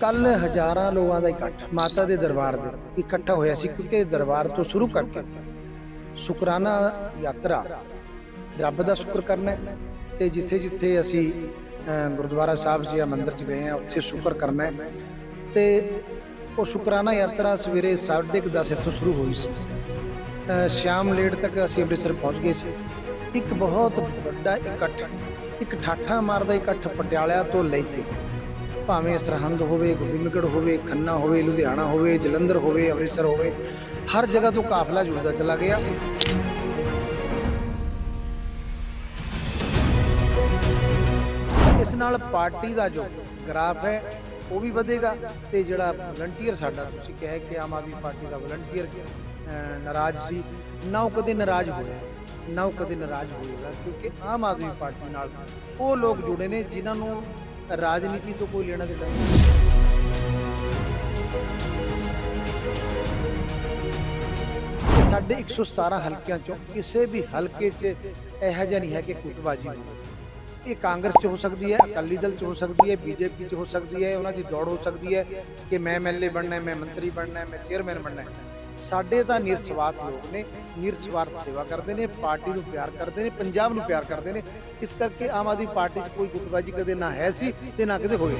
ਕੱਲ ਹਜ਼ਾਰਾਂ ਲੋਕਾਂ ਦਾ ਇਕੱਠ ਮਾਤਾ ਦੇ ਦਰਬਾਰ ਦੇ ਇਕੱਠਾ ਹੋਇਆ ਸੀ ਕਿਉਂਕਿ ਦਰਬਾਰ ਤੋਂ ਸ਼ੁਰੂ ਕਰਕੇ ਸ਼ੁਕਰਾਨਾ ਯਾਤਰਾ ਰੱਬ ਦਾ ਸ਼ੁਕਰ ਕਰਨਾ ਹੈ ਤੇ ਜਿੱਥੇ ਜਿੱਥੇ ਅਸੀਂ ਗੁਰਦੁਆਰਾ ਸਾਹਿਬ ਜੀ ਜਾਂ ਮੰਦਿਰ 'ਚ ਗਏ ਆ ਉੱਥੇ ਸ਼ੁਕਰ ਕਰਨਾ ਹੈ ਤੇ ਉਹ ਸ਼ੁਕਰਾਨਾ ਯਾਤਰਾ ਸਵੇਰੇ 10:30 ਇੱਥੋਂ ਸ਼ੁਰੂ ਹੋਈ ਸੀ। ਸ਼ਾਮ ਲੇਟ ਤੱਕ ਅਸੀਂ ਅੰਮ੍ਰਿਤਸਰ ਪਹੁੰਚ ਗਏ ਸੀ। ਇੱਕ ਬਹੁਤ ਵੱਡਾ ਇਕੱਠ, ਇੱਕ ਠਾਠਾ ਮਾਰਦਾ ਇਕੱਠ ਪਟਿਆਲਾ ਤੋਂ ਲੈ ਕੇ ਭਾਵੇਂ ਸਰਹੰਦ ਹੋਵੇ, ਗੋਬਿੰਦਗੜ੍ਹ ਹੋਵੇ, ਖੰਨਾ ਹੋਵੇ, ਲੁਧਿਆਣਾ ਹੋਵੇ, ਜਲੰਧਰ ਹੋਵੇ, ਅੰਮ੍ਰਿਤਸਰ ਹੋਵੇ, ਹਰ ਜਗ੍ਹਾ ਤੋਂ ਕਾਫਲਾ ਜੁੜਦਾ ਚਲਾ ਗਿਆ। ਇਸ ਨਾਲ ਪਾਰਟੀ ਦਾ ਜੋ ਗ੍ਰਾਫ ਹੈ, ਉਹ ਵੀ ਵਧੇਗਾ ਤੇ ਜਿਹੜਾ ਵਲੰਟੀਅਰ ਸਾਡਾ, ਤੁਸੀਂ ਕਿਹਾ ਕਿ ਆਮ ਆਦਮੀ ਪਾਰਟੀ ਦਾ ਵਲੰਟੀਅਰ ਨਾਰਾਜ਼ ਸੀ, ਨਾ ਉਹ ਕਦੇ ਨਾਰਾਜ਼ ਹੋਇਆ, ਨਾ ਉਹ ਕਦੇ ਨਾਰਾਜ਼ ਹੋਏਗਾ, ਕਿਉਂਕਿ ਆਮ ਆਦਮੀ ਪਾਰਟੀ ਨਾਲ ਉਹ ਲੋਕ ਜੁੜੇ ਨੇ ਜਿਨ੍ਹਾਂ ਨੂੰ ਰਾਜਨੀਤੀ ਤੋਂ ਕੋਈ ਲੈਣਾ ਦੇਣਾ ਨਹੀਂ। ਤੇ ਸਾਡੇ 117 ਹਲਕਿਆਂ ਚੋਂ ਕਿਸੇ ਵੀ ਹਲਕੇ 'ਚ ਇਹੋ ਜਿਹਾ ਨਹੀਂ ਹੈ ਕਿ ਕੁੱਟਬਾਜੀ ਇਹ ਕਾਂਗਰਸ 'ਚ ਹੋ ਸਕਦੀ ਹੈ, ਅਕਾਲੀ ਦਲ 'ਚ ਹੋ ਸਕਦੀ ਹੈ, ਬੀਜੇਪੀ 'ਚ ਹੋ ਸਕਦੀ ਹੈ, ਉਹਨਾਂ ਦੀ ਦੌੜ ਹੋ ਸਕਦੀ ਹੈ ਕਿ ਮੈਂ ਐਮਐਲਏ ਬਣਨਾ ਹੈ, ਮੈਂ ਮੰਤਰੀ ਬਣਨਾ ਹੈ, ਮੈਂ ਚੇਅਰਮੈਨ ਬਣਨਾ ਹੈ। ਸਾਡੇ ਤਾਂ ਨਿਰਸਵਾਰਥ ਲੋਕ ਨੇ, ਨਿਰਸਵਾਰਥ ਸੇਵਾ ਕਰਦੇ ਨੇ, ਪਾਰਟੀ ਨੂੰ ਪਿਆਰ ਕਰਦੇ ਨੇ, ਪੰਜਾਬ ਨੂੰ ਪਿਆਰ ਕਰਦੇ ਨੇ। ਇਸ ਕਰਕੇ ਆਮ ਆਦਮੀ ਪਾਰਟੀ 'ਚ ਕੋਈ ਗੁੱਟਬਾਜੀ ਕਦੇ ਨਾ ਹੈ ਸੀ ਤੇ ਨਾ ਕਦੇ ਹੋਏ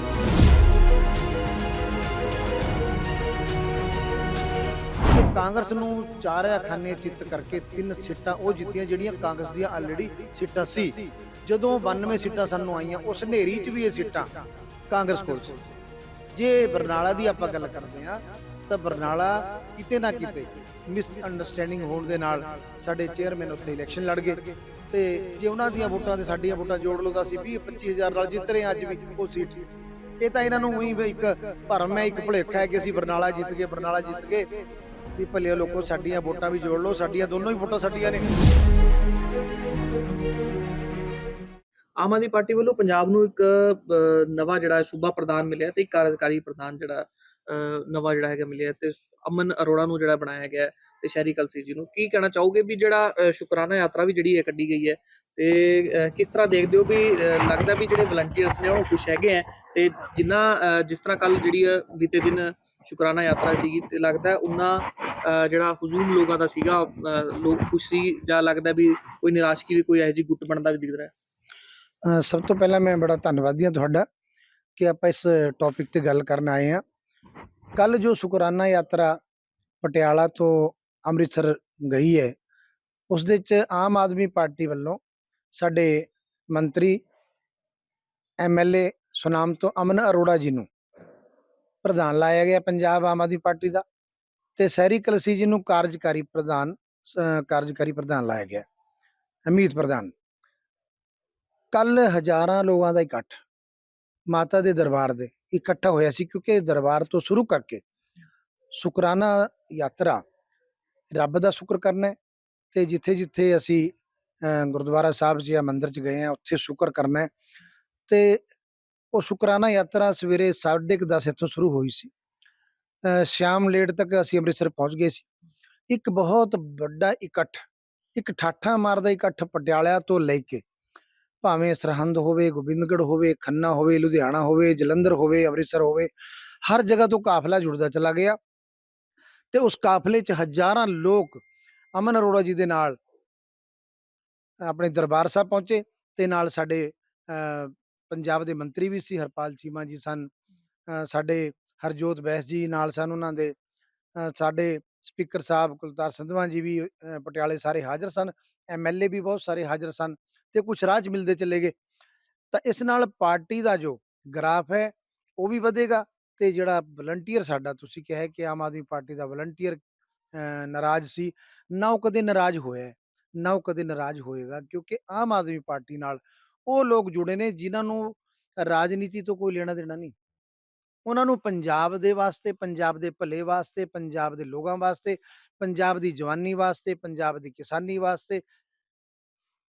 ਕਾਂਗਰਸ ਨੂੰ ਚਾਰ ਖਾਨੇ ਚਿੱਤ ਕਰਕੇ ਤਿੰਨ ਸੀਟਾਂ ਉਹ ਜਿੱਤੀਆਂ ਜਿਹੜੀਆਂ ਕਾਂਗਰਸ ਦੀਆਂ ਆਲਰੇਡੀ ਸੀਟਾਂ ਸੀ। ਜਦੋਂ 92 ਸੀਟਾਂ ਸਾਨੂੰ ਆਈਆਂ, ਉਸ ਹਨੇਰੀ 'ਚ ਵੀ ਇਹ ਸੀਟਾਂ ਕਾਂਗਰਸ ਕੋਲ ਸੀ। ਜੇ ਬਰਨਾਲਾ ਦੀ ਆਪਾਂ ਗੱਲ ਕਰਦੇ ਹਾਂ ਤਾਂ ਬਰਨਾਲਾ ਕਿਤੇ ਨਾ ਕਿਤੇ ਮਿਸ ਅੰਡਰਸਟੈਂਡਿੰਗ ਹੋਣ ਦੇ ਨਾਲ ਸਾਡੇ ਚੇਅਰਮੈਨ ਉੱਥੇ ਇਲੈਕਸ਼ਨ ਲੜ ਗਏ। ਤੇ ਜੇ ਉਹਨਾਂ ਦੀਆਂ ਵੋਟਾਂ ਤੇ ਸਾਡੀਆਂ ਵੋਟਾਂ ਜੋੜ ਲਓ ਤਾਂ ਅਸੀਂ 20 25000 ਨਾਲ ਜਿੱਤ ਰਹੇ ਅੱਜ ਵੀ ਉਹ ਸੀਟ। ਇਹ ਤਾਂ ਇਹਨਾਂ ਨੂੰ ਉਹੀ ਵੀ ਇੱਕ ਭਰਮ ਹੈ, ਇੱਕ ਭੁਲੇਖਾ ਹੈ ਕਿ ਅਸੀਂ ਬਰਨਾਲਾ ਜਿੱਤ ਗਏ, ਬਰਨਾਲਾ ਜਿੱਤ ਗਏ। ਵੀ ਭਲੇ ਲੋਕੋ, ਸਾਡੀਆਂ ਵੋਟਾਂ ਵੀ ਜੋੜ ਲਓ, ਸਾਡੀਆਂ ਦੋਨੋਂ ਹੀ ਵੋਟਾਂ ਸਾਡੀਆਂ ਨੇ। ਆਮ ਆਦਮੀ ਪਾਰਟੀ ਵੱਲੋਂ ਪੰਜਾਬ ਨੂੰ ਇੱਕ ਨਵਾਂ ਜਿਹੜਾ ਸੂਬਾ ਪ੍ਰਧਾਨ ਮਿਲਿਆ ਤੇ ਇੱਕ ਕਾਰਜਕਾਰੀ ਪ੍ਰਧਾਨ ਜਿਹੜਾ ਨਵਾਂ ਜਿਹੜਾ ਹੈਗਾ ਮਿਲਿਆ ਤੇ ਅਮਨ ਅਰੋੜਾ ਨੂੰ ਜਿਹੜਾ ਬਣਾਇਆ ਗਿਆ ਹੈ ਤੇ ਸ਼ਹਿਰੀ ਕਲਸੀ ਜੀ ਨੂੰ। ਕੀ ਕਹਿਣਾ ਚਾਹੋਗੇ ਵੀ ਜਿਹੜਾ ਸ਼ੁਕਰਾਨਾ ਯਾਤਰਾ ਵੀ ਜਿਹੜੀ ਹੈ ਕੱਢੀ ਗਈ ਹੈ ਤੇ ਕਿਸ ਤਰ੍ਹਾਂ ਦੇਖਦੇ ਹੋ ਵੀ ਲੱਗਦਾ ਵੀ ਜਿਹੜੇ ਵਲੰਟੀਅਰਸ ਨੇ ਉਹ ਖੁਸ਼ ਹੈਗੇ ਆ ਤੇ ਜਿੰਨਾ ਜਿਸ ਤਰ੍ਹਾਂ ਕੱਲ ਜਿਹੜੀ ਅਹ, ਬੀਤੇ ਦਿਨ ਸ਼ੁਕਰਾਨਾ ਯਾਤਰਾ ਸੀਗੀ ਤੇ ਲੱਗਦਾ ਉਹਨਾਂ ਜਿਹੜਾ ਹਜ਼ੂਮ ਲੋਕਾਂ ਦਾ ਸੀਗਾ ਲੋਕ ਖੁਸ਼ ਸੀ ਜਾਂ ਲੱਗਦਾ ਵੀ ਕੋਈ ਨਿਰਾਸ਼ਕੀ ਵੀ ਕੋਈ ਇਹੋ ਜਿਹੀ ਗੁੱਟ ਬਣਦਾ ਵੀ ਦਿਖ ਰਿਹਾ? ਹੈ ਸਭ ਤੋਂ ਪਹਿਲਾਂ ਮੈਂ ਬੜਾ ਧੰਨਵਾਦੀ ਹਾਂ ਤੁਹਾਡਾ ਕਿ ਆਪਾਂ ਇਸ ਟੌਪਿਕ ਤੇ ਗੱਲ ਕਰਨ ਆਏ ਹਾਂ। ਕੱਲ ਜੋ ਸ਼ੁਕਰਾਨਾ ਯਾਤਰਾ ਪਟਿਆਲਾ ਤੋਂ ਅੰਮ੍ਰਿਤਸਰ ਗਈ ਹੈ, ਉਸ ਦੇ ਚ ਆਮ ਆਦਮੀ ਪਾਰਟੀ ਵੱਲੋਂ ਸਾਡੇ ਮੰਤਰੀ ਐਮਐਲਏ ਸੁਨਾਮ ਤੋਂ ਅਮਨ ਅਰੋੜਾ ਜੀ ਨੂੰ ਪ੍ਰਧਾਨ ਲਾਇਆ ਗਿਆ ਪੰਜਾਬ ਆਮ ਆਦਮੀ ਪਾਰਟੀ ਦਾ ਤੇ ਸਹਿਰੀ ਕਲਸੀ ਜੀ ਨੂੰ ਕਾਰਜਕਾਰੀ ਪ੍ਰਧਾਨ ਕਾਰਜਕਾਰੀ ਪ੍ਰਧਾਨ ਲਾਇਆ ਗਿਆ ਅਮੀਤ ਪ੍ਰਧਾਨ। ਕੱਲ ਹਜ਼ਾਰਾਂ ਲੋਕਾਂ ਦਾ ਇਕੱਠ ਮਾਤਾ ਦੇ ਦਰਬਾਰ ਦੇ ਇਕੱਠਾ ਹੋਇਆ ਸੀ ਕਿਉਂਕਿ ਦਰਬਾਰ ਤੋਂ ਸ਼ੁਰੂ ਕਰਕੇ ਸ਼ੁਕਰਾਨਾ ਯਾਤਰਾ ਰੱਬ ਦਾ ਸ਼ੁਕਰ ਕਰਨਾ ਹੈ ਤੇ ਜਿੱਥੇ ਜਿੱਥੇ ਅਸੀਂ ਗੁਰਦੁਆਰਾ ਸਾਹਿਬ ਜੀ ਜਾਂ ਮੰਦਿਰ 'ਚ ਗਏ ਆ ਉੱਥੇ ਸ਼ੁਕਰ ਕਰਨਾ ਹੈ ਤੇ ਉਹ ਸ਼ੁਕਰਾਨਾ ਯਾਤਰਾ ਸਵੇਰੇ 10:30 ਇੱਥੋਂ ਸ਼ੁਰੂ ਹੋਈ ਸੀ ਸ਼ਾਮ ਲੇਟ ਤੱਕ ਅਸੀਂ ਅੰਮ੍ਰਿਤਸਰ ਪਹੁੰਚ ਗਏ ਸੀ ਇੱਕ ਬਹੁਤ ਵੱਡਾ ਇਕੱਠ ਇੱਕ ਠਾਠਾ ਮਾਰਦਾ ਇਕੱਠ ਪਟਿਆਲਾ ਤੋਂ ਲੈ ਕੇ ਭਾਵੇਂ ਸਰਹੰਦ ਹੋਵੇ ਗੋਬਿੰਦਗੜ੍ਹ ਹੋਵੇ ਖੰਨਾ ਹੋਵੇ ਲੁਧਿਆਣਾ ਹੋਵੇ ਜਲੰਧਰ ਹੋਵੇ ਅੰਮ੍ਰਿਤਸਰ ਹੋਵੇ ਹਰ ਜਗ੍ਹਾ ਤੋਂ ਕਾਫਲਾ ਜੁੜਦਾ ਚਲਾ ਗਿਆ। ਤੇ ਉਸ ਕਾਫਲੇ 'ਚ ਹਜ਼ਾਰਾਂ ਲੋਕ ਅਮਨ ਅਰੋੜਾ ਜੀ ਦੇ ਨਾਲ ਆਪਣੇ ਦਰਬਾਰ ਸਾਹਿਬ ਪਹੁੰਚੇ ਤੇ ਨਾਲ ਸਾਡੇ ਅਹ, ਪੰਜਾਬ ਦੇ ਮੰਤਰੀ ਵੀ ਸੀ ਹਰਪਾਲ ਚੀਮਾ ਜੀ ਸਨ ਸਾਡੇ ਹਰਜੋਤ ਬੈਸ ਜੀ ਨਾਲ ਸਨ ਉਹਨਾਂ ਦੇ ਅਹ, ਸਾਡੇ ਸਪੀਕਰ ਸਾਹਿਬ ਕੁਲਤਾਰ ਸੰਧਵਾ ਜੀ ਵੀ ਪਟਿਆਲੇ ਸਾਰੇ ਹਾਜ਼ਰ ਸਨ ਐਮਐਲਏ ਵੀ ਬਹੁਤ ਸਾਰੇ ਹਾਜ਼ਰ ਸਨ। ਤੇ ਕੁਝ ਰਾਹ 'ਚ ਮਿਲਦੇ ਚਲੇ ਗਏ। ਤਾਂ ਇਸ ਨਾਲ ਪਾਰਟੀ ਦਾ ਜੋ ਗ੍ਰਾਫ ਹੈ, ਉਹ ਵੀ ਵਧੇਗਾ ਤੇ ਜਿਹੜਾ ਵਲੰਟੀਅਰ ਸਾਡਾ, ਤੁਸੀਂ ਕਿਹਾ ਕਿ ਆਮ ਆਦਮੀ ਪਾਰਟੀ ਦਾ ਵਲੰਟੀਅਰ ਨਾਰਾਜ਼ ਸੀ, ਨਾ ਉਹ ਕਦੇ ਨਾਰਾਜ਼ ਹੋਇਆ ਨਾ ਉਹ ਕਦੇ ਨਾਰਾਜ਼ ਹੋਏਗਾ, ਕਿਉਂਕਿ ਆਮ ਆਦਮੀ ਪਾਰਟੀ ਨਾਲ ਉਹ ਲੋਕ ਜੁੜੇ ਨੇ ਜਿਨ੍ਹਾਂ ਨੂੰ ਰਾਜਨੀਤੀ ਤੋਂ ਕੋਈ ਲੈਣਾ ਦੇਣਾ ਨਹੀਂ। ਉਹਨਾਂ ਨੂੰ ਪੰਜਾਬ ਦੇ ਵਾਸਤੇ, ਪੰਜਾਬ ਦੇ ਭਲੇ ਵਾਸਤੇ, ਪੰਜਾਬ ਦੇ ਲੋਕਾਂ ਵਾਸਤੇ, ਪੰਜਾਬ ਦੀ ਜਵਾਨੀ ਵਾਸਤੇ, ਪੰਜਾਬ ਦੀ ਕਿਸਾਨੀ ਵਾਸਤੇ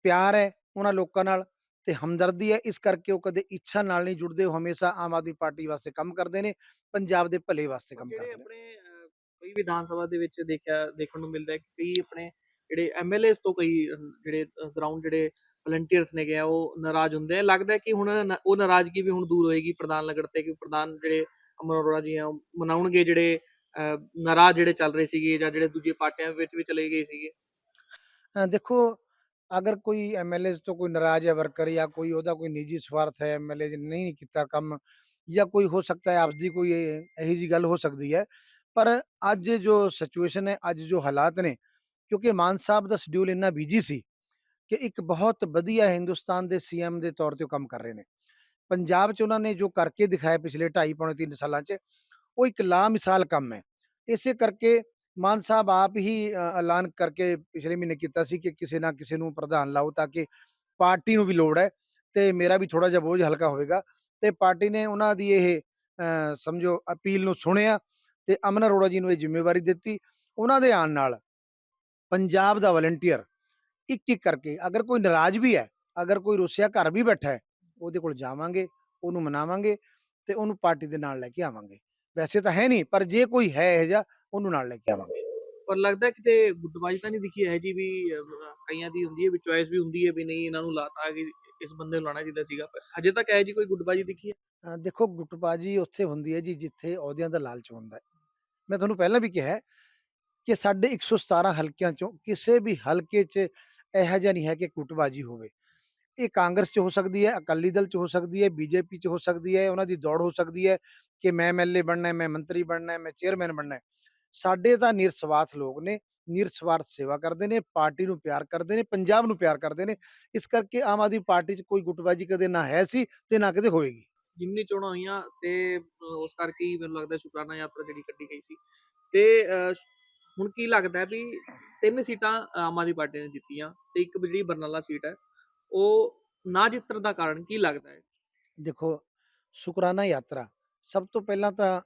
ਪਿਆਰ ਹੈ ਉਹਨਾਂ ਲੋਕਾਂ ਨਾਲ ਤੇ ਹਮਦਰਦੀ ਹੈ ਇਸ ਕਰਕੇ ਉਹ ਕਦੇ ਇੱਛਾ ਨਾਲ ਨਹੀਂ ਜੁੜਦੇ ਉਹ ਹਮੇਸ਼ਾ ਆਮ ਆਦਮੀ ਪਾਰਟੀ ਵਾਸਤੇ ਕੰਮ ਕਰਦੇ ਨੇ ਪੰਜਾਬ ਦੇ ਭਲੇ ਵਾਸਤੇ ਕੰਮ ਜਿਹੜੇ ਕਰਦੇ ਨੇ। ਆਪਣੇ ਅਹ, ਕਈ ਵਿਧਾਨ ਸਭਾ ਦੇ ਵਿੱਚ ਦੇਖਿਆ ਦੇਖਣ ਨੂੰ ਮਿਲਦਾ ਹੈ ਕਿ ਕਈ ਆਪਣੇ ਜਿਹੜੇ ਐਮਐਲਏਸ ਤੋਂ ਕਈ ਅਹ, ਜਿਹੜੇ ਗਰਾਊਂਡ ਜਿਹੜੇ ਵਲੰਟੀਅਰਸ ਨੇ ਗਿਆ ਉਹ ਨਾਰਾਜ਼ ਹੁੰਦੇ ਆ। ਲੱਗਦਾ ਹੈ ਕਿ ਹੁਣ ਨ- ਉਹ ਨਾਰਾਜ਼ਗੀ ਵੀ ਹੁਣ ਦੂਰ ਹੋਏਗੀ ਪ੍ਰਧਾਨ ਲਗੜ ਤੇ ਕਿ ਪ੍ਰਧਾਨ ਜਿਹੜੇ ਅਮਨ ਅਰੋੜਾ ਜੀ ਆ ਉਹ ਮਨਾਉਣਗੇ ਜਿਹੜੇ ਅਹ, ਨਾਰਾਜ਼ ਜਿਹੜੇ ਚੱਲ ਰਹੇ ਸੀਗੇ ਜਾਂ ਜਿਹੜੇ ਦੂਜੇ ਪਾਰਟੀਆਂ ਵਿੱਚ ਵੀ ਚਲੇ ਗਏ ਸੀਗੇ। ਦੇਖੋ ਅਗਰ ਕੋਈ ਐਮਐਲਏ ਤੋਂ ਕੋਈ ਨਾਰਾਜ਼ ਹੈ ਵਰਕਰ ਜਾਂ ਕੋਈ ਉਹਦਾ ਕੋਈ ਨਿੱਜੀ ਸਵਾਰਥ ਹੈ ਐਮਐਲਏ ਨੇ ਨਹੀਂ ਕੀਤਾ ਕੰਮ ਜਾਂ ਕੋਈ ਹੋ ਸਕਦਾ ਹੈ ਆਪਦੀ ਕੋਈ ਇਹ- ਇਹੋ ਜੀ ਗੱਲ ਹੋ ਸਕਦੀ ਹੈ, ਪਰ ਅੱਜ ਜੋ ਸਿਚੁਏਸ਼ਨ ਹੈ, ਅੱਜ ਜੋ ਹਾਲਾਤ ਨੇ, ਕਿਉਂਕਿ ਮਾਨ ਸਾਹਿਬ ਦਾ ਸ਼ਡਿਊਲ ਇੰਨਾ ਬਿਜ਼ੀ ਸੀ ਕਿ ਇੱਕ ਬਹੁਤ ਵਧੀਆ ਹਿੰਦੁਸਤਾਨ ਦੇ ਸੀਐਮ ਦੇ ਤੌਰ ਤੇ ਉਹ ਕੰਮ ਕਰ ਰਹੇ ਨੇ। ਪੰਜਾਬ 'ਚ ਉਹਨਾਂ ਨੇ ਜੋ ਕਰਕੇ ਦਿਖਾਇਆ ਪਿਛਲੇ 2.5 ਪੌਣੇ 3 ਸਾਲਾਂ 'ਚ, ਉਹ ਇੱਕ ਲਾ ਮਿਸਾਲ ਕੰਮ ਹੈ। ਇਸੇ ਕਰਕੇ ਮਾਨ ਸਾਹਿਬ ਆਪ ਹੀ ਐਲਾਨ ਕਰਕੇ ਪਿਛਲੇ ਮਹੀਨੇ ਕੀਤਾ ਸੀ ਕਿ ਕਿਸੇ ਨਾ ਕਿਸੇ ਨੂੰ ਪ੍ਰਧਾਨ ਲਾਓ ਤਾਂ ਕਿ ਪਾਰਟੀ ਨੂੰ ਵੀ ਲੋੜ ਹੈ ਤੇ ਮੇਰਾ ਵੀ ਥੋੜਾ ਜਿਹਾ ਬੋਝ ਹਲਕਾ ਹੋਵੇਗਾ। ਤੇ ਪਾਰਟੀ ਨੇ ਉਹਨਾਂ ਦੀ ਇਹ ਸਮਝੋ ਅਪੀਲ ਨੂੰ ਸੁਣਿਆ ਤੇ ਅਮਨ ਅਰੋੜਾ ਜੀ ਨੂੰ ਇਹ ਜ਼ਿੰਮੇਵਾਰੀ ਦਿੱਤੀ। ਉਹਨਾਂ ਦੇ ਆਉਣ ਨਾਲ ਪੰਜਾਬ ਦਾ ਵਲੰਟੀਅਰ ਇੱਕ ਇੱਕ ਕਰਕੇ ਅਗਰ ਕੋਈ ਨਾਰਾਜ਼ ਵੀ ਹੈ, ਅਗਰ ਕੋਈ ਰੁੱਸਿਆ ਘਰ ਵੀ ਬੈਠਾ ਹੈ, ਉਹਦੇ ਕੋਲ ਜਾਵਾਂਗੇ, ਉਹਨੂੰ ਮਨਾਵਾਂਗੇ ਤੇ ਉਹਨੂੰ ਪਾਰਟੀ ਦੇ ਨਾਲ ਲੈ ਕੇ ਆਵਾਂਗੇ। ਵੈਸੇ ਤਾਂ ਹੈ ਨਹੀਂ, ਪਰ ਜੇ ਕੋਈ ਹੈ ਇਹ ਜਿਹਾ ਉਹਨੂੰ ਨਾਲ ਲੈ ਕੇ ਆਵਾਂਗੇ। ਪਰ ਲੱਗਦਾ ਕਿਤੇ ਗੁੱਟਬਾਜ਼ੀ ਤਾਂ ਨਹੀਂ ਦਿਖੀ ਹੈ ਜੀ ਵੀ ਕਈਆਂ ਦੀ ਹੁੰਦੀ ਹੈ ਵੀ ਚੁਆਇਸ ਵੀ ਹੁੰਦੀ ਹੈ ਵੀ ਨਹੀਂ ਇਹਨਾਂ ਨੂੰ ਲਾਤਾ ਕਿ ਇਸ ਬੰਦੇ ਨੂੰ ਲਾਣਾ ਚਾਹੀਦਾ ਸੀਗਾ। ਪਰ ਹਜੇ ਤੱਕ ਹੈ ਜੀ ਕੋਈ ਗੁੱਟਬਾਜ਼ੀ ਦਿਖੀ ਹੈ? ਦੇਖੋ ਗੁੱਟਬਾਜੀ ਉੱਥੇ ਹੁੰਦੀ ਹੈ ਜੀ ਜਿੱਥੇ ਅਹੁਦਿਆਂ ਦਾ ਲਾਲਚ ਹੁੰਦਾ ਹੈ। ਮੈਂ ਤੁਹਾਨੂੰ ਪਹਿਲਾਂ ਵੀ ਕਿਹਾ ਹੈ ਕਿ ਸਾਡੇ 117 ਹਲਕਿਆਂ ਚੋਂ ਕਿਸੇ ਵੀ ਹਲਕੇ 'ਚ ਇਹੋ ਜਿਹਾ ਨਹੀਂ ਹੈ ਕਿ ਗੁੱਟਬਾਜੀ ਹੋਵੇ। ਇਹ ਕਾਂਗਰਸ 'ਚ ਹੋ ਸਕਦੀ ਹੈ ਅਕਾਲੀ ਦਲ 'ਚ ਹੋ ਸਕਦੀ ਹੈ ਬੀਜੇਪੀ 'ਚ ਹੋ ਸਕਦੀ ਹੈ ਉਹਨਾਂ ਦੀ ਦੌੜ ਹੋ ਸਕਦੀ ਹੈ ਕਿ ਮੈਂ ਐਮਐਲਏ ਬਣਨਾ ਹੈ ਮੈਂ ਮੰਤਰੀ ਬਣਨਾ ਹੈ ਮੈਂ ਚੇਅਰਮੈਨ ਬਣਨਾ ਹੈ। ਸਾਡੇ ਤਾਂ ਨਿਰਸਵਾਰਥ ਲੋਕ ਨੇ ਨਿਰਸਵਾਰਥ ਸੇਵਾ ਕਰਦੇ ਨੇ ਪਾਰਟੀ ਨੂੰ ਪਿਆਰ ਕਰਦੇ ਨੇ ਪੰਜਾਬ ਨੂੰ ਪਿਆਰ ਕਰਦੇ ਨੇ ਇਸ ਕਰਕੇ ਆਮ ਆਦਮੀ ਪਾਰਟੀ 'ਚ ਕੋਈ ਗੁੱਟਬਾਜੀ ਕਦੇ ਨਾ ਹੈ ਸੀ ਤੇ ਨਾ ਕਦੇ ਹੋਏਗੀ। ਜਿਮਨੀ ਚੋਣਾਂ ਹੋਈਆਂ ਤੇ ਉਸ ਕਰਕੇ ਹੀ ਮੈਨੂੰ ਲੱਗਦਾ ਸ਼ੁਕਰਾਨਾ ਯਾਤਰਾ ਜਿਹੜੀ ਕੱਢੀ ਗਈ ਸੀ। ਤੇ ਹੁਣ ਕੀ ਲੱਗਦਾ ਵੀ ਤਿੰਨ ਸੀਟਾਂ ਆਮ ਆਦਮੀ ਪਾਰਟੀ ਨੇ ਜਿੱਤੀਆਂ ਤੇ ਇੱਕ ਜਿਹੜੀ ਬਰਨਾਲਾ ਸੀਟ ਹੈ ਉਹ ਨਾ ਜਿੱਤਣ ਦਾ ਕਾਰਨ ਕੀ ਲੱਗਦਾ ਹੈ? ਦੇਖੋ ਸ਼ੁਕਰਾਨਾ ਯਾਤਰਾ ਸਭ ਤੋਂ ਪਹਿਲਾਂ ਤਾਂ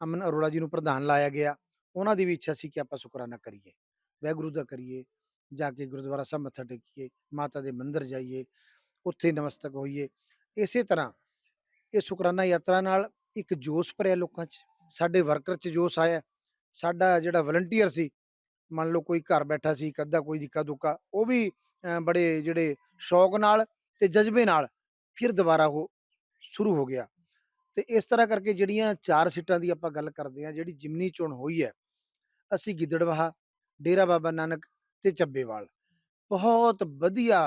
ਅਮਨ ਅਰੋੜਾ ਜੀ ਨੂੰ ਪ੍ਰਧਾਨ ਲਾਇਆ ਗਿਆ। ਉਹਨਾਂ ਦੀ ਵੀ ਇੱਛਾ ਸੀ ਕਿ ਆਪਾਂ ਸ਼ੁਕਰਾਨਾ ਕਰੀਏ। ਵਾਹਿਗੁਰੂ ਦਾ ਕਰੀਏ, ਜਾ ਕੇ ਗੁਰਦੁਆਰਾ ਸਾਹਿਬ ਮੱਥਾ ਟੇਕੀਏ, ਮਾਤਾ ਦੇ ਮੰਦਿਰ ਜਾਈਏ, ਉੱਥੇ ਨਮਸਤਕ ਹੋਈਏ। ਇਸੇ ਤਰ੍ਹਾਂ ਇਹ ਸ਼ੁਕਰਾਨਾ ਯਾਤਰਾ ਨਾਲ ਇੱਕ ਜੋਸ਼ ਭਰਿਆ ਲੋਕਾਂ 'ਚ, ਸਾਡੇ ਵਰਕਰ 'ਚ ਜੋਸ਼ ਆਇਆ। ਸਾਡਾ ਜਿਹੜਾ ਵਲੰਟੀਅਰ ਸੀ, ਮੰਨ ਲਓ ਕੋਈ ਘਰ ਬੈਠਾ ਸੀ, ਇੱਕ ਅੱਧਾ ਕੋਈ ਦਿੱਕਾ ਦੁੱਕਾ, ਉਹ ਵੀ ਬੜੇ ਜਿਹੜੇ ਸ਼ੌਕ ਨਾਲ ਤੇ ਜਜ਼ਬੇ ਨਾਲ ਫਿਰ ਦੁਬਾਰਾ ਉਹ ਸ਼ੁਰੂ ਹੋ ਗਿਆ। ਤੇ ਇਸ ਤਰ੍ਹਾਂ ਕਰਕੇ ਜਿਹੜੀਆਂ ਚਾਰ ਸੀਟਾਂ ਦੀ ਆਪਾਂ ਗੱਲ ਕਰਦੇ ਹਾਂ, ਜਿਹੜੀ ਜਿਮਨੀ ਚੋਣ ਹੋਈ ਹੈ, ਅਸੀਂ ਗਿੱਦੜਵਾਹਾ, ਡੇਰਾ ਬਾਬਾ ਨਾਨਕ ਤੇ ਚੱਬੇਵਾਲ ਬਹੁਤ ਵਧੀਆ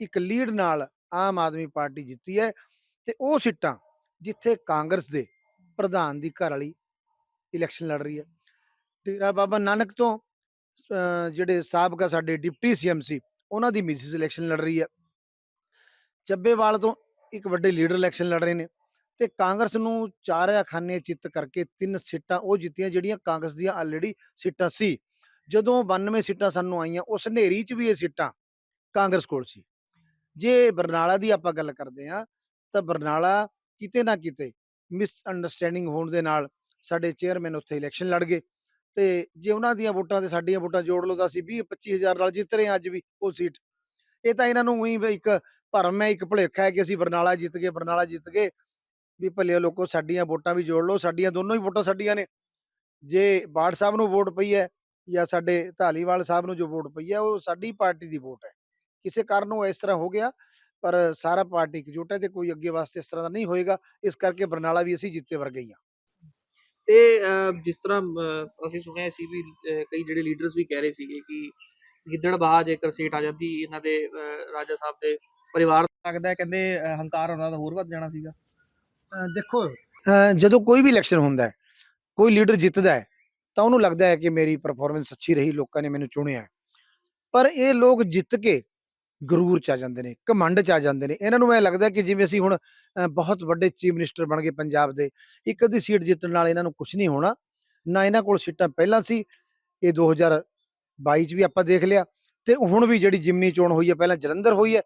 ਇੱਕ ਲੀਡ ਨਾਲ ਆਮ ਆਦਮੀ ਪਾਰਟੀ ਜਿੱਤੀ ਹੈ ਤੇ ਉਹ ਸੀਟਾਂ ਜਿੱਥੇ ਕਾਂਗਰਸ ਦੇ ਪ੍ਰਧਾਨ ਦੀ ਘਰ ਵਾਲੀ ਇਲੈਕਸ਼ਨ ਲੜ ਰਹੀ ਹੈ। ਡੇਰਾ ਬਾਬਾ ਨਾਨਕ ਤੋਂ ਜਿਹੜੇ ਸਾਬਕਾ ਸਾਡੇ ਡਿਪਟੀ ਸੀਐਮ ਸੀ, ਉਹਨਾਂ ਦੀ ਮਿਸਿਸ ਇਲੈਕਸ਼ਨ ਲੜ ਰਹੀ ਹੈ। ਚੱਬੇਵਾਲ ਤੋਂ ਇੱਕ ਵੱਡੇ ਲੀਡਰ ਇਲੈਕਸ਼ਨ ਲੜ ਰਹੇ ਨੇ। ਤੇ ਕਾਂਗਰਸ ਨੂੰ ਚਾਰ ਖਾਨੇ ਚਿੱਤ ਕਰਕੇ ਤਿੰਨ ਸੀਟਾਂ ਉਹ ਜਿੱਤੀਆਂ, ਜਿਹੜੀਆਂ ਕਾਂਗਰਸ ਦੀਆਂ ਆਲਰੇਡੀ ਸੀਟਾਂ ਸੀ। ਜਦੋਂ 92 ਸੀਟਾਂ ਸਾਨੂੰ ਆਈਆਂ, ਉਸ ਹਨੇਰੀ 'ਚ ਵੀ ਇਹ ਸੀਟਾਂ ਕਾਂਗਰਸ ਕੋਲ ਸੀ। ਜੇ ਬਰਨਾਲਾ ਦੀ ਆਪਾਂ ਗੱਲ ਕਰਦੇ ਹਾਂ, ਤਾਂ ਬਰਨਾਲਾ ਕਿਤੇ ਨਾ ਕਿਤੇ ਮਿਸ ਅੰਡਰਸਟੈਂਡਿੰਗ ਹੋਣ ਦੇ ਨਾਲ ਸਾਡੇ ਚੇਅਰਮੈਨ ਉੱਥੇ ਇਲੈਕਸ਼ਨ ਲੜ ਗਏ ਤੇ ਜੇ ਉਹਨਾਂ ਦੀਆਂ ਵੋਟਾਂ ਤੇ ਸਾਡੀਆਂ ਵੋਟਾਂ ਜੋੜ ਲਓ ਤਾਂ ਅਸੀਂ 20 25000 ਨਾਲ ਜਿੱਤ ਰਹੇ ਹਾਂ ਅੱਜ ਵੀ ਉਹ ਸੀਟ। ਇਹ ਤਾਂ ਇਹਨਾਂ ਨੂੰ ਉਹੀ ਇੱਕ ਭਰਮ ਹੈ, ਇੱਕ ਭੁਲੇਖਾ ਹੈ ਕਿ ਅਸੀਂ ਬਰਨਾਲਾ ਜਿੱਤ ਗਏ, ਬਰਨਾਲਾ ਜਿੱਤ ਗਏ। ਵੀ ਭਲੇ ਲੋਕੋ ਸਾਡੀਆਂ ਵੋਟਾਂ ਵੀ ਜੋੜ ਲਓ, ਸਾਡੀਆਂ ਦੋਨੋਂ ਹੀ ਵੋਟਾਂ ਸਾਡੀਆਂ ਨੇ। ਜੇ ਬਾੜ ਸਾਹਿਬ ਨੂੰ ਵੋਟ ਪਈ ਹੈ ਜਾਂ ਸਾਡੇ ਢਾਲੀਵਾਲ ਸਾਹਿਬ ਨੂੰ ਜੋ ਵੋਟ ਪਈ ਹੈ, ਉਹ ਸਾਡੀ ਪਾਰਟੀ ਦੀ ਵੋਟ ਹੈ। ਕਿਸੇ ਕਾਰਨ ਉਹ ਇਸ ਤਰ੍ਹਾਂ ਹੋ ਗਿਆ, ਪਰ ਸਾਰਾ ਪਾਰਟੀ ਇਕਜੁੱਟ ਹੈ ਤੇ ਕੋਈ ਅੱਗੇ ਵਾਸਤੇ ਇਸ ਤਰ੍ਹਾਂ ਦਾ ਨਹੀਂ ਹੋਏਗਾ। ਇਸ ਕਰਕੇ ਬਰਨਾਲਾ ਵੀ ਅਸੀਂ ਜਿੱਤੇ ਵਰਗੇ ਹੀ ਹਾਂ। ਤੇ ਜਿਸ ਤਰ੍ਹਾਂ ਅਸੀਂ ਸੁਣਿਆ ਸੀ ਵੀ ਕਈ ਜਿਹੜੇ ਲੀਡਰਸ ਵੀ ਕਹਿ ਰਹੇ ਸੀਗੇ ਕਿ ਗਿੱਦੜਬਾਹਾ ਜੇਕਰ ਸੀਟ ਆ ਜਾਂਦੀ, ਇਹਨਾਂ ਦੇ ਰਾਜਾ ਸਾਹਿਬ ਦੇ ਪਰਿਵਾਰ ਲੱਗਦਾ ਕਹਿੰਦੇ ਹੰਕਾਰ ਉਹਨਾਂ ਦਾ ਹੋਰ ਵੱਧ ਜਾਣਾ ਸੀਗਾ। ਦੇਖੋ ਜਦੋਂ ਕੋਈ ਵੀ ਇਲੈਕਸ਼ਨ ਹੁੰਦਾ ਹੈ, ਕੋਈ ਲੀਡਰ ਜਿੱਤਦਾ ਹੈ, ਤਾਂ ਉਹਨੂੰ ਲੱਗਦਾ ਹੈ ਕਿ ਮੇਰੀ ਪਰਫਾਰਮੈਂਸ ਅੱਛੀ ਰਹੀ, ਲੋਕਾਂ ਨੇ ਮੈਨੂੰ ਚੁਣਿਆ ਪਰ ਇਹ ਲੋਕ ਜਿੱਤ ਕੇ ਗਰੂਰ ਚ ਆ ਜਾਂਦੇ ਨੇ, ਘਮੰਡ ਚ ਆ ਜਾਂਦੇ ਨੇ। ਇਹਨਾਂ ਨੂੰ ਐ ਲੱਗਦਾ ਕਿ ਜਿਵੇਂ ਅਸੀਂ ਹੁਣ ਬਹੁਤ ਵੱਡੇ ਚੀਫ ਮਿਨਿਸਟਰ ਬਣ ਗਏ ਪੰਜਾਬ ਦੇ, ਇੱਕ ਅੱਧੀ ਸੀਟ ਜਿੱਤਣ ਨਾਲ ਇਹਨਾਂ ਨੂੰ ਕੁਝ ਨਹੀਂ ਹੋਣਾ, ਨਾ ਇਹਨਾਂ ਕੋਲ ਸੀਟਾਂ ਪਹਿਲਾਂ ਸੀ। ਇਹ 2022 ਚ ਵੀ ਆਪਾਂ ਦੇਖ ਲਿਆ, ਤੇ ਹੁਣ ਵੀ ਜਿਹੜੀ ਜਿਮਨੀ ਚੋਣ ਹੋਈ ਹੈ, ਪਹਿਲਾਂ ਜਲੰਧਰ ਹੋਈ ਹੈ,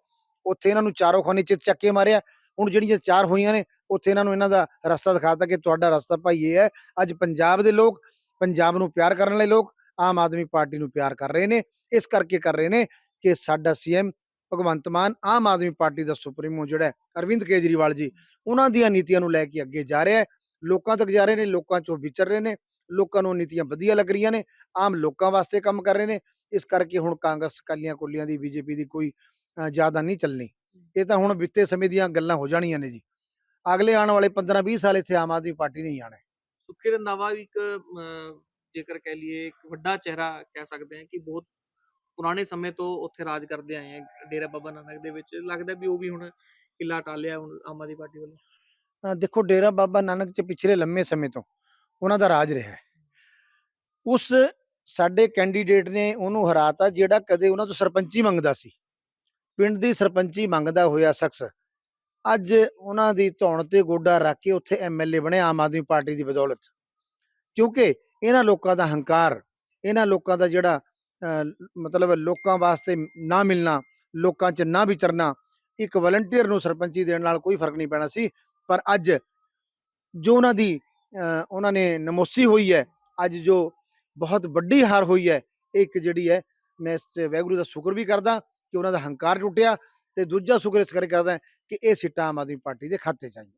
ਉੱਥੇ ਇਹਨਾਂ ਨੂੰ ਚਾਰੋਂ ਖਾਨੇ ਚ ਚੱਕੇ ਮਾਰਿਆ। ਹੁਣ ਜਿਹੜੀਆਂ ਚਾਰ ਹੋਈਆਂ ਨੇ ਉੱਥੇ ਇਹਨਾਂ ਨੂੰ ਇਹਨਾਂ ਦਾ ਰਸਤਾ ਦਿਖਾਤਾ ਕਿ ਤੁਹਾਡਾ ਰਸਤਾ ਭਾਈ ਇਹ ਹੈ, ਅੱਜ ਪੰਜਾਬ ਦੇ ਲੋਕ ਪੰਜਾਬ ਨੂੰ ਪਿਆਰ ਕਰਨ ਵਾਲੇ ਲੋਕ, ਆਮ ਆਦਮੀ ਪਾਰਟੀ ਨੂੰ ਪਿਆਰ ਕਰ ਰਹੇ ਨੇ, ਇਸ ਕਰਕੇ ਕਰ ਰਹੇ ਨੇ ਕਿ ਸਾਡਾ ਸੀਐਮ ਭਗਵੰਤ ਮਾਨ ਆਮ ਆਦਮੀ ਪਾਰਟੀ ਦਾ ਸੁਪਰੀਮੋ ਜਿਹੜਾ ਅਰਵਿੰਦ ਕੇਜਰੀਵਾਲ ਜੀ, ਉਹਨਾਂ ਦੀਆਂ ਨੀਤੀਆਂ ਨੂੰ ਲੈ ਕੇ ਅੱਗੇ ਜਾ ਰਿਹਾ ਹੈ, ਲੋਕਾਂ ਤੱਕ ਜਾ ਰਹੇ ਨੇ, ਲੋਕਾਂ ਚੋਂ ਵਿਚਰ ਰਹੇ ਨੇ, ਲੋਕਾਂ ਨੂੰ ਨੀਤੀਆਂ ਵਧੀਆ ਲੱਗ ਰਹੀਆਂ ਨੇ, ਆਮ ਲੋਕਾਂ ਵਾਸਤੇ ਕੰਮ ਕਰ ਰਹੇ ਨੇ, ਇਸ ਕਰਕੇ ਹੁਣ ਕਾਂਗਰਸ ਕਾਲੀਆਂ ਕੋਲੀਆਂ ਦੀ, ਬੀਜੇਪੀ ਦੀ ਕੋਈ ਜ਼ਿਆਦਾ ਨਹੀਂ ਚੱਲਣੀ। ਇਹ ਤਾਂ ਹੁਣ ਬੀਤੇ ਸਮੇਂ ਦੀਆਂ ਗੱਲਾਂ ਹੋ ਜਾਣੀਆਂ ਨੇ ਜੀ। ਅਗਲੇ ਆਉਣ ਵਾਲੇ 15-20 ਸਾਲ ਇੱਥੇ ਆਮ ਆਦਮੀ ਪਾਰਟੀ ਨਹੀਂ ਆਣਾ ਸੁੱਖੀ ਰੰਧਾਵਾ ਵੀ ਇੱਕ ਜੇਕਰ ਕਹਿ ਲਈਏ ਇੱਕ ਵੱਡਾ ਚਿਹਰਾ ਕਹਿ ਸਕਦੇ ਹਾਂ ਕਿ ਬਹੁਤ ਪੁਰਾਣੇ ਸਮੇਂ ਤੋਂ ਉੱਥੇ ਰਾਜ ਕਰਦੇ ਆਏ ਆ ਡੇਰਾ ਬਾਬਾ ਨਾਨਕ ਦੇ ਵਿੱਚ। ਲੱਗਦਾ ਵੀ ਉਹ ਵੀ ਹੁਣ ਕਿਲਾ ਟਾਲਿਆ ਹੁਣ ਆਮ ਆਦਮੀ ਪਾਰਟੀ ਵੱਲੋਂ। ਦੇਖੋ ਡੇਰਾ ਬਾਬਾ ਨਾਨਕ ਚ ਪਿਛਲੇ ਲੰਮੇ ਸਮੇਂ ਤੋਂ ਉਹਨਾਂ ਦਾ ਰਾਜ ਰਿਹਾ ਉਸ ਸਾਡੇ ਕੈਂਡੀਡੇਟ ਨੇ ਉਹਨੂੰ ਹਰਾਤਾ ਜਿਹੜਾ ਕਦੇ ਉਹਨਾਂ ਤੋਂ ਸਰਪੰਚੀ ਮੰਗਦਾ ਸੀ। ਪਿੰਡ ਦੀ ਸਰਪੰਚੀ ਮੰਗਦਾ ਹੋਇਆ ਸ਼ਖਸ ਅੱਜ ਉਹਨਾਂ ਦੀ ਧੌਣ ਤੇ ਗੋਡਾ ਰੱਖ ਕੇ ਉੱਥੇ ਐਮਐਲਏ ਬਣਿਆ ਆਮ ਆਦਮੀ ਪਾਰਟੀ ਦੀ ਬਦੌਲਤ। ਕਿਉਂਕਿ ਇਹਨਾਂ ਲੋਕਾਂ ਦਾ ਹੰਕਾਰ, ਇਹਨਾਂ ਲੋਕਾਂ ਦਾ ਜਿਹੜਾ ਮਤਲਬ ਲੋਕਾਂ ਵਾਸਤੇ ਨਾ ਮਿਲਣਾ, ਲੋਕਾਂ 'ਚ ਨਾ ਵਿਚਰਨਾ, ਇੱਕ ਵਲੰਟੀਅਰ ਨੂੰ ਸਰਪੰਚੀ ਦੇਣ ਨਾਲ ਕੋਈ ਫ਼ਰਕ ਨਹੀਂ ਪੈਣਾ ਸੀ। ਪਰ ਅੱਜ ਜੋ ਉਹਨਾਂ ਦੀ ਉਹਨਾਂ ਨੇ ਨਮੋਸੀ ਹੋਈ ਹੈ, ਅੱਜ ਜੋ ਬਹੁਤ ਵੱਡੀ ਹਾਰ ਹੋਈ ਹੈ ਇਹ ਇੱਕ ਜਿਹੜੀ ਹੈ, ਮੈਂ ਇਸ 'ਚ ਵਾਹਿਗੁਰੂ ਦਾ ਸ਼ੁਕਰ ਵੀ ਕਰਦਾ ਕਿ ਉਹਨਾਂ ਦਾ ਹੰਕਾਰ ਟੁੱਟਿਆ ਤੇ ਦੂਜਾ ਸ਼ੁਕਰ ਇਸ ਕਰਕੇ ਕਰਦਾ ਕਿ ਇਹ ਸੀਟਾਂ ਆਮ ਆਦਮੀ ਪਾਰਟੀ ਦੇ ਖਾਤੇ 'ਚ ਆਈਆਂ।